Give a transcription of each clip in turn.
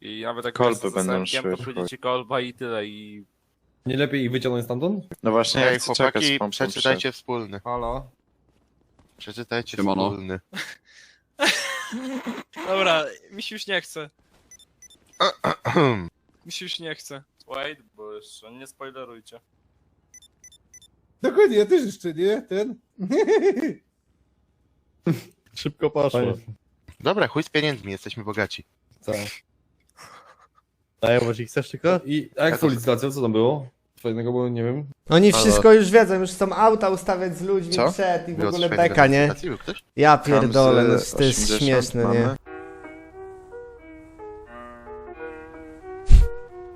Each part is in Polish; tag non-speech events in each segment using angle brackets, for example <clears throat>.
I nawet jak Kolby będą szły, to pójdziecie kolba i tyle i... Nie lepiej ich wyciągnąć stamtąd? No właśnie, ja Ej, chcę czekać z chłopaki, pompą przeczytajcie wspólny. Halo? Przeczytajcie Siemano. wspólny. <laughs> Dobra, mi się już nie chce. <clears throat> Mi się już nie chce. Wait, bo jeszcze nie spoilerujcie. Dokładnie, ja też jeszcze nie, ten. <laughs> Szybko poszło. Dobra, chuj z pieniędzmi, jesteśmy bogaci. Co? Daję, może ich chcesz tylko? I a jak z tą licytacją, co tam było? Fajnego było, nie wiem. Oni Halo. wszystko już wiedzą, już chcą auta ustawiać z ludźmi Co? przed i w ogóle beka, nie? rejestracji, był ktoś? Ja pierdolę, no Tam z to jest 80 śmieszne, nie? mamy.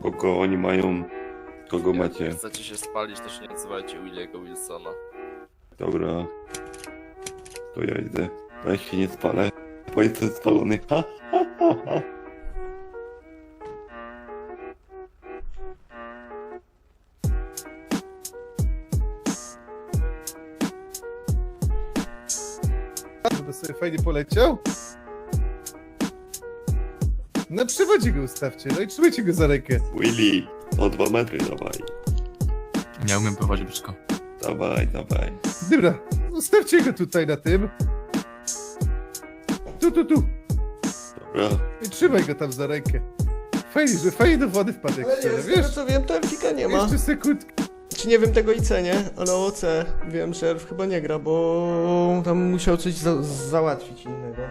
Kogo oni mają? Kogo Jak macie? chcecie się spalić, to się nie nazywajcie Williego Wilsona. Dobra. To ja idę. Ja się nie spalę. Bo jestem spalony. Ha, ha, ha, ha. Sobie fajnie poleciał. Na przewodzie go ustawcie, no i trzymajcie go za rękę. Willy, o dwa metry dawaj. Nie umiem pływać brzydko. Dawaj, dawaj. Dobra, ustawcie go tutaj na tym. Tu, tu, tu. Dobra. I trzymaj go tam za rękę. Fajnie, że fajnie do wody wpadek Ale nie, wcale, z tego wiesz? co wiem, to Empika nie ma. Jeszcze sekundkę. Czy nie wiem tego IC, nie? Ale OC wiem, że Elf chyba nie gra, bo tam musiał coś za załatwić innego.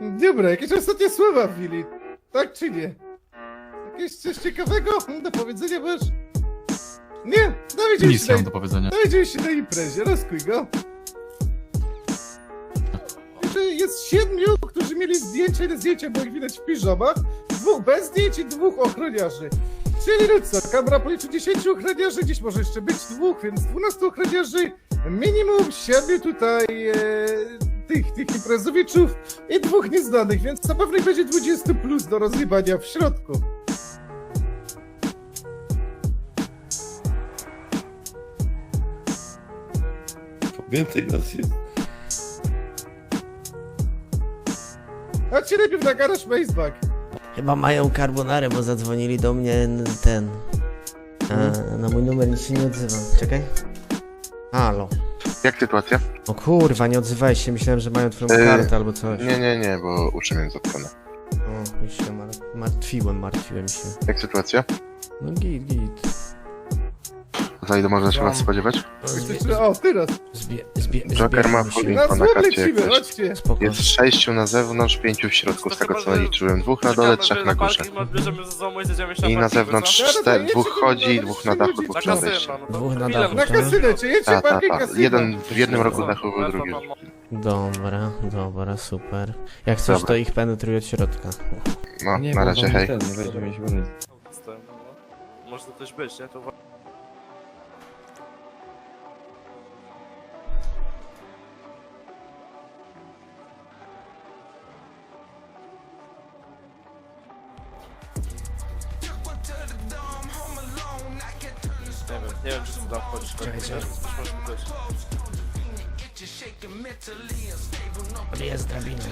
Dobra, jakieś ostatnie słowa, Willy. Tak czy nie? Jakieś coś ciekawego do powiedzenia masz? Nie, dowiedzieliśmy Nic nie mam na, do powiedzenia. dowiedzieliśmy się na imprezie, rozkuj go. Że jest siedmiu, którzy mieli zdjęcia i na zdjęcia było ich widać w piżamach, dwóch bez zdjęć i dwóch ochroniarzy. Czyli co, kamera policzy 10 ochroniarzy, gdzieś może jeszcze być dwóch, więc 12 ochroniarzy, minimum siedmiu tutaj e, tych, tych imprezowiczów i dwóch nieznanych, więc ich będzie 20 plus do rozjebania w środku. Więcej nas jest. Chodźcie najpierw na garaż Maceback. Chyba mają carbonarę, bo zadzwonili do mnie ten... A, na mój numer nic się nie odzywa. Czekaj. Halo. Jak sytuacja? O kurwa, nie odzywałeś się, myślałem, że mają twoją Yy, kartę albo coś. Nie, nie, nie, bo uszy miałem zatkane. O, już się mar martwiłem, martwiłem się. Jak sytuacja? No git, git. Za ile można się was spodziewać? O, teraz. Zbie, zbie, Joker ma zbieramy full się. info Na na złom karcie jak lecimy, coś. chodźcie. Spoko. Jest sześciu na zewnątrz, pięciu w środku, z tego co naliczyłem. Dwóch na dole, trzech na górze. Bierzemy ze sobą i zjedziemy się I na zewnątrz? Dobra, jedźcie dwóch chodzi, dwóch na dachu, dwóch Na wejściu. kasyno, no to Dwóch na chwilę, dachu, Na tak? kasynę, czy jedźcie Ta, ta, parking ta. kasyna. Jeden w jednym rogu dachu, w drugim. Dobra, dobra, super. Jak Dobra. to ich penetruję od środka. No, na razie, hej. Ten, nie. Może to ktoś być, nie? To wa- Ale jest drabina, nie?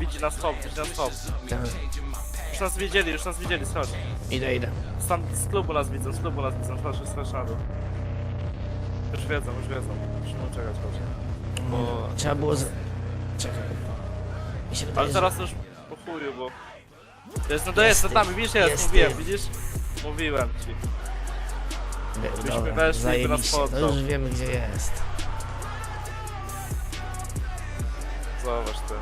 Widzi nas hop, widzi nas hop. Tak. Już nas widzieli, już nas widzieli, schodź. Idę, idę. Stan, z klubu nas widzą, z klubu nas widzą, chodź, chodź na dół. Już wiedzą, już wiedzą. Musimy czekać, chodź. Bo... Trzeba było z... Czekaj. Mi się wydaje, Ale że- teraz to już po chuju, bo... To jest, no to jest, Jest nad nami, widzisz, jest, jest mówiłem, widzisz? Mówiłem ci. Byśmy Dobra, weszli, zajebiście. poddał. To już wiemy, gdzie jest. Zobacz ten.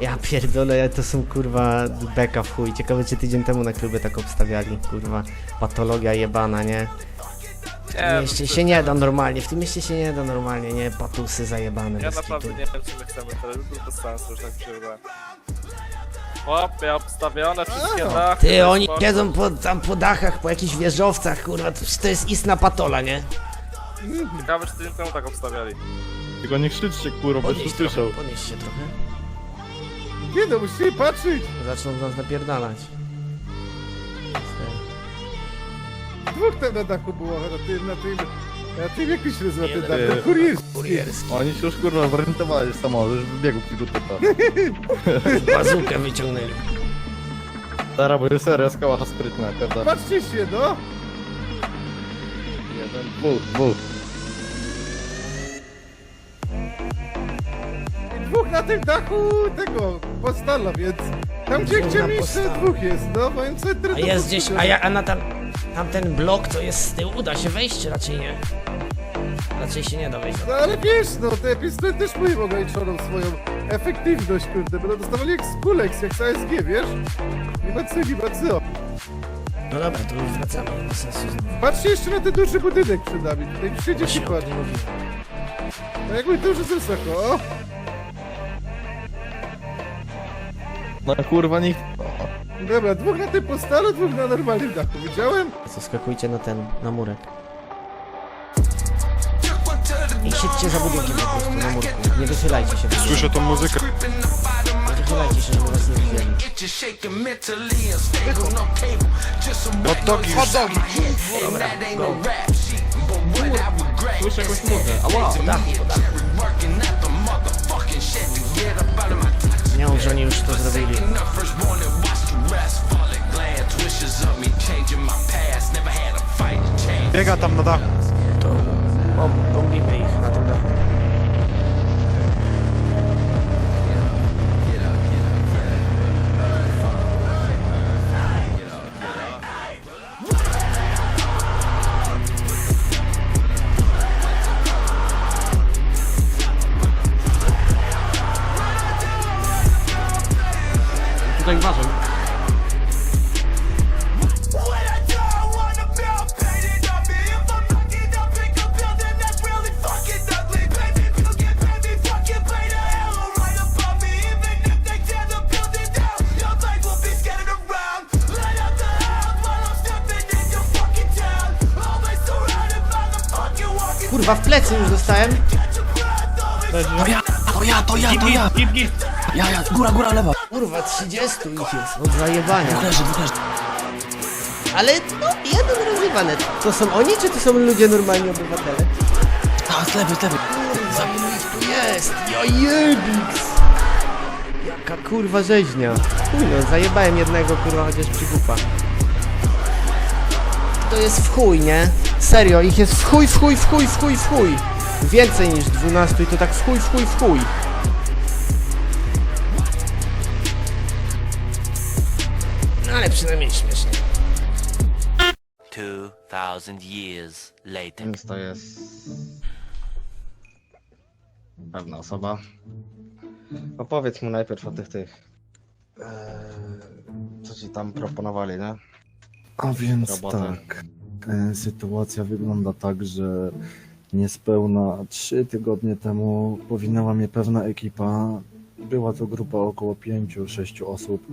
Ja pierdolę, to są kurwa beka w chuj. Ciekawe, czy tydzień temu na klubie tak obstawiali. Kurwa, patologia jebana, nie? W tym mieście się nie da normalnie, w tym mieście się nie da normalnie, nie? Patusy zajebane. Ja bez naprawdę kitu. nie wiem, czy my chcemy teraz, to bez sensu, już tak wydaje. Chłopie, obstawione wszystkie dachy. Ty, oni spoko. siedzą po, tam po dachach, po jakichś wieżowcach, kurwa, to, to jest istna patola, nie? Ciekawe, czy tydzień temu tak obstawiali. Tylko nie krzyczcie, kurwa, bo już Podnieś słyszał. trochę, podnieś się trochę. Nie no, musicie patrzeć. Zaczną w nas napierdalać. Dwóch tam na dachu było, na tym, na tym, na tym, jak to się nazywa ten dach, ten kurierski. Oni się już kurwa zorientowali, że samochód już wybiegł przygotowany. <laughs> Bazukę wyciągnęli. Bo jest serio, skała sprytna, prawda? Patrzcie się, no! Jeden, dwóch, dwóch. Dwóch na tym dachu tego, postala, więc tam gdzie Dwóch chciałem na iść, to dwóch jest, no, moim centrum A to jest gdzieś, a, ja, a na tam, tamten blok to jest z tyłu, da się wejść, czy raczej nie? Raczej się nie da wejść. No ale wiesz, no te pistolety też mają ograniczoną swoją efektywność, kurde, będą dostawali jak z kuleks, jak z ASG, wiesz? Nie ma co, nie ma co. No dobra, to już wracamy, nie ma sensu znowu. Patrzcie jeszcze na ten duży budynek przed nami, tutaj przyjdzie się Właśnie o mówiłem. No jakby już jest wysoko, o! No kurwa nikt... Dobra, dwóch na tym postalu, dwóch na normalnym dachu, widziałem? Co, skakujcie na ten, na murek. I siedźcie za budynkiem po prostu, na murku. Nie wychylajcie się. Słyszę tą muzykę. Nie wychylajcie się, żeby was nie widzieli. Hot dogi już. Słyszę jakąś muzę, ała! Nie Biega tam na dachu. To bom- bombimy ich na tym dachu. Kurwa, w plecy już dostałem. To ja, to ja, to ja, to ja! Ja, ja, góra, góra, lewa! Kurwa, 30 ich jest od zajebania. Dwóch leży, dwóch leży. Ale no, jeden rozrywany. To są oni, czy to są ludzie normalni obywatele? A, z lewej, z lewej. Ilu ich tu jest? Ja jebiks! Jaka kurwa rzeźnia. Chuj no, zajebałem jednego kurwa chociaż przygłupa. To jest w chuj, nie? Serio, ich jest w chuj, w chuj, w chuj, w chuj, w chuj. Więcej niż 12 i to tak w chuj, w chuj, w chuj. No ale przynajmniej śmiesznie. 2000 years later. Więc to jest pewna osoba. Opowiedz mu najpierw o tych tych. Eee, co ci tam proponowali, nie? A więc Robotę. tak. E, Sytuacja wygląda tak, że niespełna trzy tygodnie temu powinęła mnie pewna ekipa. Była to grupa około pięciu, sześciu osób,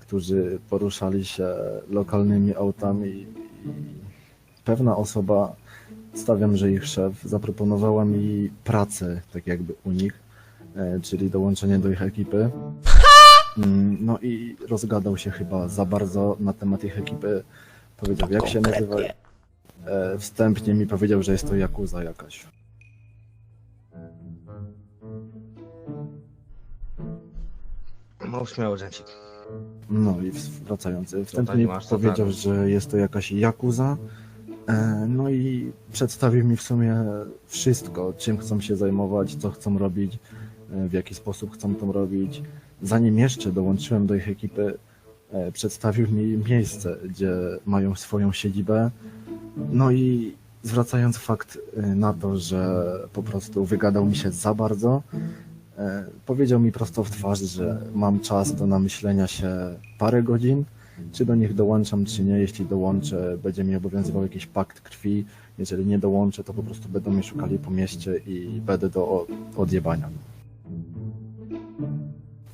którzy poruszali się lokalnymi autami i pewna osoba, stawiam, że ich szef, zaproponowała mi pracę, tak jakby u nich, e, czyli dołączenie do ich ekipy. <laughs> Mm, No i rozgadał się chyba za bardzo na temat ich ekipy. Powiedział, jak się nazywa. E, Wstępnie mi powiedział, że jest to Jakuza jakaś. No śmiało, Dżęcik. No i w- wracając, tak wstępnie co powiedział, tak. że jest to jakaś Jakuza. E, No i przedstawił mi w sumie wszystko, czym chcą się zajmować, co chcą robić, e, w jaki sposób chcą to robić. Zanim jeszcze dołączyłem do ich ekipy, e, przedstawił mi miejsce, gdzie mają swoją siedzibę. No i zwracając fakt e, na to, że po prostu wygadał mi się za bardzo, e, powiedział mi prosto w twarz, że mam czas do namyślenia się parę godzin, czy do nich dołączam, czy nie. Jeśli dołączę, będzie mi obowiązywał jakiś pakt krwi. Jeżeli nie dołączę, to po prostu będą mnie szukali po mieście i będę do odjebania.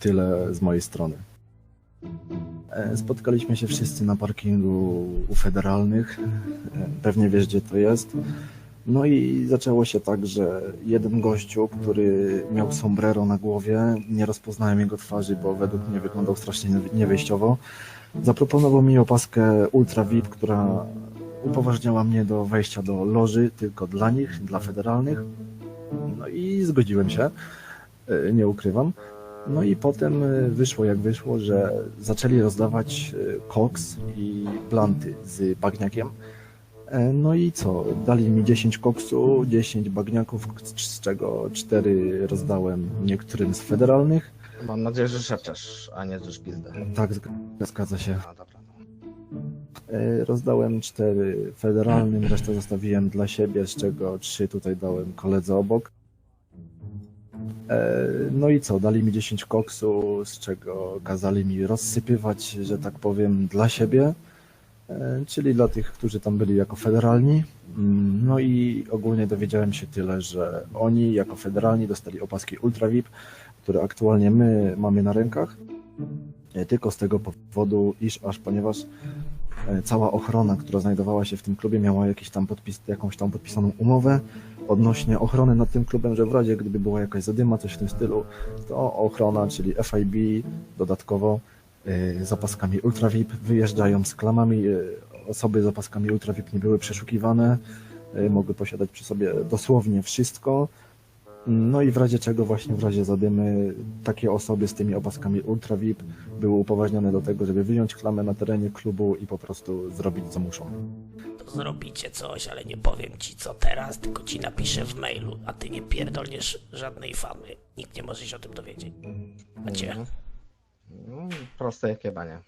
Tyle z mojej strony. E, Spotkaliśmy się wszyscy na parkingu u federalnych. E, Pewnie wiesz, gdzie to jest. No i zaczęło się tak, że jeden gościu, który miał sombrero na głowie, nie rozpoznałem jego twarzy, bo według mnie wyglądał strasznie niewyjściowo, zaproponował mi opaskę Ultra VIP, która upoważniała mnie do wejścia do loży tylko dla nich, dla federalnych. No i zgodziłem się, e, nie ukrywam. No i potem e, wyszło jak wyszło, że zaczęli rozdawać e, koks i blanty z bagniakiem. E, No i co? Dali mi 10 koksu, 10 bagniaków, z czego 4 rozdałem niektórym z federalnych. Mam nadzieję, że szepczesz, a nie że pizdę. Tak, zg- zgadza się. A, dobra. E, Rozdałem 4 federalnym, resztę zostawiłem dla siebie, z czego 3 tutaj dałem koledze obok. E, No i co? Dali mi 10 koksu, z czego kazali mi rozsypywać, że tak powiem, dla siebie, e, czyli dla tych, którzy tam byli jako federalni. Mm, No i ogólnie dowiedziałem się tyle, że oni jako federalni dostali opaski Ultra VIP, które aktualnie my mamy na rękach. E, Tylko z tego powodu, iż aż ponieważ cała ochrona, która znajdowała się w tym klubie, miała jakiś tam podpis, jakąś tam podpisaną umowę odnośnie ochrony nad tym klubem, że w razie gdyby była jakaś zadyma, coś w tym stylu, to ochrona, czyli FIB dodatkowo e, z opaskami Ultra VIP wyjeżdżają z klamami. e, Osoby z opaskami Ultra VIP nie były przeszukiwane, e, mogły posiadać przy sobie dosłownie wszystko. No i w razie czego właśnie w razie zadymy takie osoby z tymi opaskami Ultra VIP były upoważnione do tego, żeby wyjąć klamę na terenie klubu i po prostu zrobić co muszą. Zrobicie coś, ale nie powiem ci co teraz, tylko ci napiszę w mailu, a ty nie pierdolniesz żadnej famy. Nikt nie może się o tym dowiedzieć. Macie. Mm, proste jak jebanie.